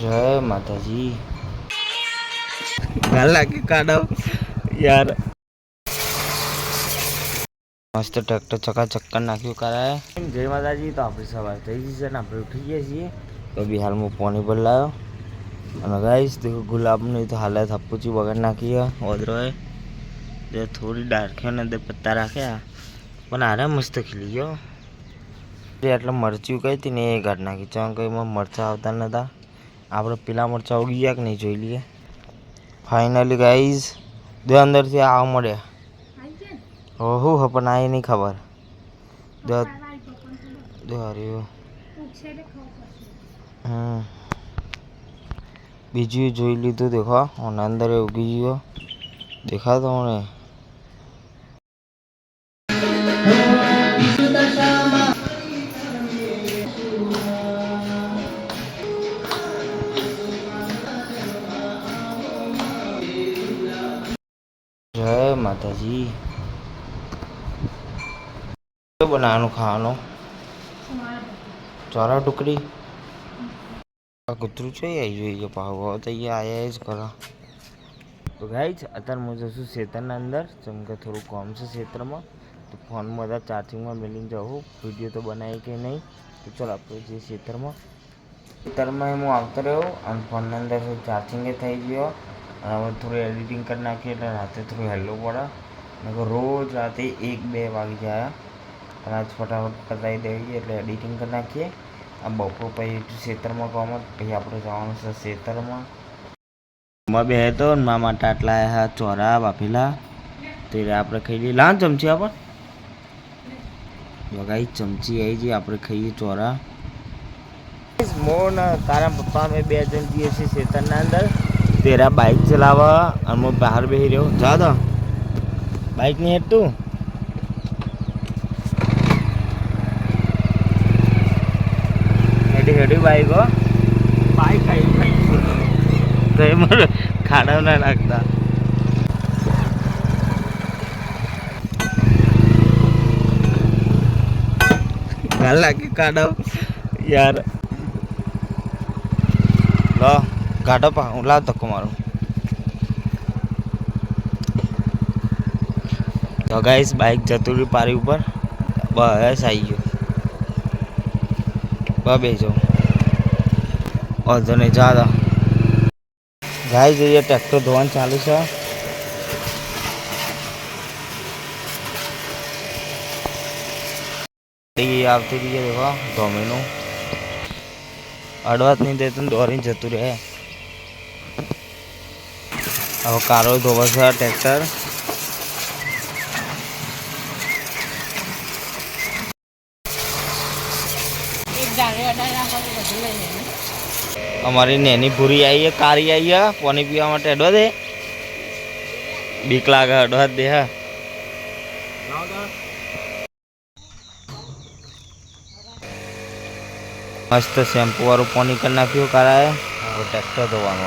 જય માતાજી. લાગે કાઢો. યાર. મસ્ત ટ્રેક્ટર ચકા ચક્કર નાખ્યું કરાય જય માતાજી તો આપણે સવાર થઈ ગઈ છે ને આપણે ઉઠી ગયા છીએ. તો બી હાલમાં પાણી લાવ્યો અને ગાઈશ દેખો ગુલાબની તો હાલત હપ્પુચી વગર નાખી ઓદરોએ. જે થોડી ડાર્ખ્યો ને તે પત્તા રાખ્યા. પણ આરે મસ્ત ખીલી ગયો. એટલે મરચું કઈ હતી ને એ કાઢ નાખી. ચાં કઈમાં મરચાં આવતા નતા. આપણે પેલા મરચાં ઉગી ગયા કે નહીં જોઈ લઈએ ફાઇનલી ગાઈઝ દે અંદરથી આવવા મળ્યા હો હું હ પણ આ નહીં ખબર દે દે હર્યું હમ બીજું જોઈ લીધું દેખો અને અંદર એ ઉગી ગયો દેખાતો મને જય માતાજી શું બનાવવાનું ખાવાનું ચોરા ટુકડી આ કૂતરું છે આવી જોઈએ ભાવ તો અહીંયા આયા જ કરો તો ગાઈ છે અત્યારે હું જશું ખેતરના અંદર જેમ કે થોડું કોમ છે ખેતરમાં તો ફોનમાં બધા ચાર્જિંગમાં મેળીને જાઉં વીડિયો તો બનાવી કે નહીં તો ચાલો આપણે જે ખેતરમાં ખેતરમાં હું આવતો રહ્યો અને ફોનની અંદર ચાર્જિંગ થઈ ગયો અને હવે થોડું એડિટિંગ કરી નાખીએ એટલે રાતે થોડું હેલ્લો પડે નકર રોજ રાતે એક બે વાગી જાય અને આજ ફટાફટ પતાવી દઈએ એટલે એડિટિંગ કરી નાખીએ આ બપોર પછી ખેતરમાં કામ પછી આપણે જવાનું છે ખેતરમાં માં બે તો ને મા માટે આટલા આયા ચોરા બાફેલા તે આપણે ખાઈ લઈએ લાન ચમચી આપણ બગાઈ ચમચી આવી જઈએ આપણે ખાઈએ ચોરા મોન તારા પપ્પા અમે બે જણ જઈએ છીએ ખેતરના અંદર તેરા બાઇક ચલાવવા અને હું બહાર બેસી રહ્યો. જા દો. બાઇક નહીં હેઠતું? હેડી હેડી બાઇક હો. બાઇક તો એ મને ખાડા ના નાખતા. ગાલ લાગે કાઢો યાર. લો. ગાઢો પા હું લાવ ધક્કો મારું. તો ગાઈસ બાઇક જતું રહ્યું પારી ઉપર. બસ આવી ગયો. બ બેજો. વાંધો નહીં, જા દો ગાય જઈએ ટ્રેક્ટર ધોવાનું ચાલુ છે. આવતી રહી દેખો, ધોમીનું. અડવાત નહીં દેતું તો દોરીને જતું રહે. હવે કારો ધોવે છે ટ્રેક્ટર. અમારી નેની ભૂરી આવી કારી આવી પાણી પીવા માટે અડવા દે. બીક લાગે અડવા દે હા. મસ્ત શેમ્પુ વાળું પાણી કરી નાખ્યું કરાય હવે ટ્રેક્ટર ધોવાનું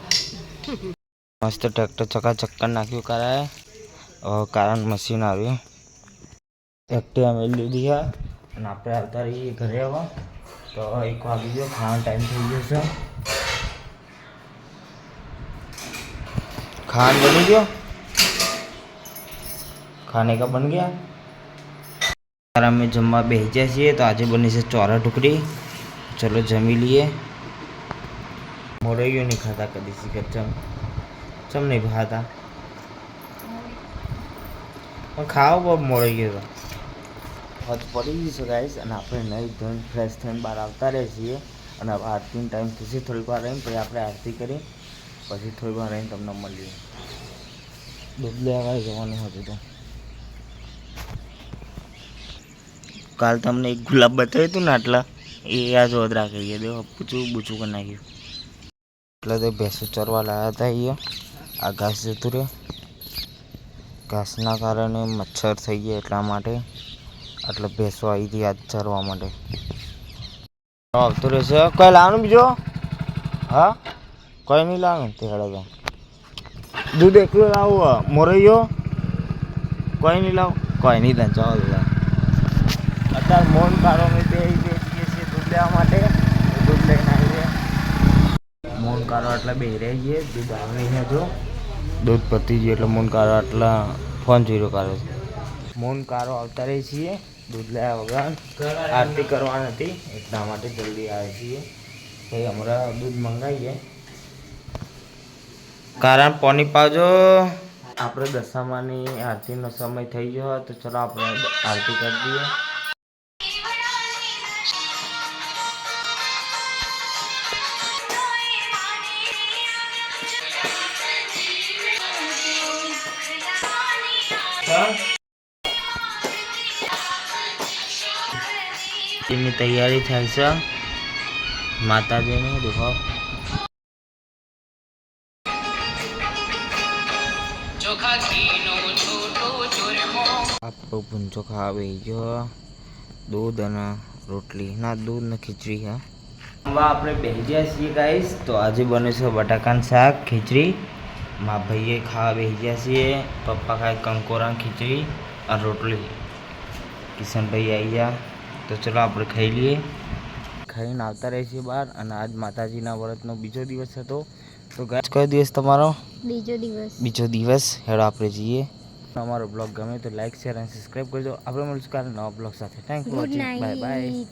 મસ્ત ટ્રેક્ટર ચકા ચક્કર નાખ્યું કરાય હવે કારણ મશીન આવ્યું ટ્રેક્ટર અમે લીધી છે અને આપણે આવતા રહીએ ઘરે હવે તો એક વાગી ગયો ખાવાનો ટાઈમ થઈ ગયો છે ખાન બની ગયો ખાને કા બન ગયા ત્યારે અમે જમવા બેસી જાય છીએ તો આજે બની છે ચોરા ટુકડી ચલો જમી લઈએ મોરૈયો નહીં ખાતા કદી શીખર ચમ ચમ નહીં ખાતા પણ ખાવો બહુ મળી ગયો હજ પડી ગઈ છે ગાઈસ અને આપણે નહીં ધોઈને ફ્રેશ થઈને બહાર આવતા રહીએ છીએ. અને આરતી આરતીનો ટાઈમ થશે થોડીક વાર રહીને પછી આપણે આરતી કરી પછી થોડીક વાર રહીને તમને મળીએ. દૂધ લેવા જવાનું હતું તો. કાલ તમને એક ગુલાબ બતાવ્યું હતું ને આટલા એ આ જોદ રાખી ગયા દેવો પૂછું બૂછું કરી નાખ્યું એટલે તો ભેંસો ચરવા લાવ્યા હતા અહીંયા. આ ઘાસ જતું રહે ઘાસના કારણે મચ્છર થઈ ગયા એટલા માટે, એટલે ભેંસો આવી હતી આજ ચરવા માટે. આવતું રહેશે. કઈ લાવવાનું બીજો? હા? કઈ નહીં લાવવાનું તે તો. દૂધ એકલું લાવું મોરૈયો. કોઈ નહીં લાવ. કોઈ નહીં ત્યાં ચાલો દાદા અત્યારે મોન કાઢો મેં બે બે જઈએ છીએ દૂધ લેવા માટે દૂધ લઈને આવીએ મોન કાઢો એટલે બે રહી જઈએ દૂધ આવે છે જો. દૂધ પતી ગયું એટલે મોન આટલા ફોન જીરો કાઢો છે. મોન કાઢો આવતા રહીએ છીએ દૂધ લાયા વગર. આરતી કરવાની હતી એટલા માટે જલ્દી આવે છીએ એ હમણાં દૂધ મંગાવીએ. કારણ પોની પાજો આપણે દશામાની આરતીનો સમય થઈ ગયો તો ચલો આપણે આરતી કરી દઈએ. એની તૈયારી થાય છે. માતાજીની, દેખો. આપણો ભૂંચો ખાવા ગયો. દૂધ અને રોટલી. ના, દૂધ ને ખીચડી, હા. આપણે બેસી ગયા છીએ ગાઈશ તો આજે બને છે બટાકાનું શાક, ખીચડી. મા ભાઈએ ખાવા બેસી ગયા છીએ. પપ્પા ખાય કંકોરા ખીચડી અને રોટલી. કિશનભાઈ આવી ગયા. તો ચલો આપણે ખાઈ લઈએ. ખાઈને આવતા રહીએ છીએ બહાર અને આજ માતાજીના વ્રતનો બીજો દિવસ હતો. તો કયો દિવસ તમારો? બીજો દિવસ. બીજો દિવસ. હેડો આપણે જઈએ. અમારો બ્લોગ ગમે તો લાઈક શેર અને સબસ્ક્રાઈબ કરજો. આપણે મળીશું કાલે નવા બ્લોગ સાથે. Thank you bye bye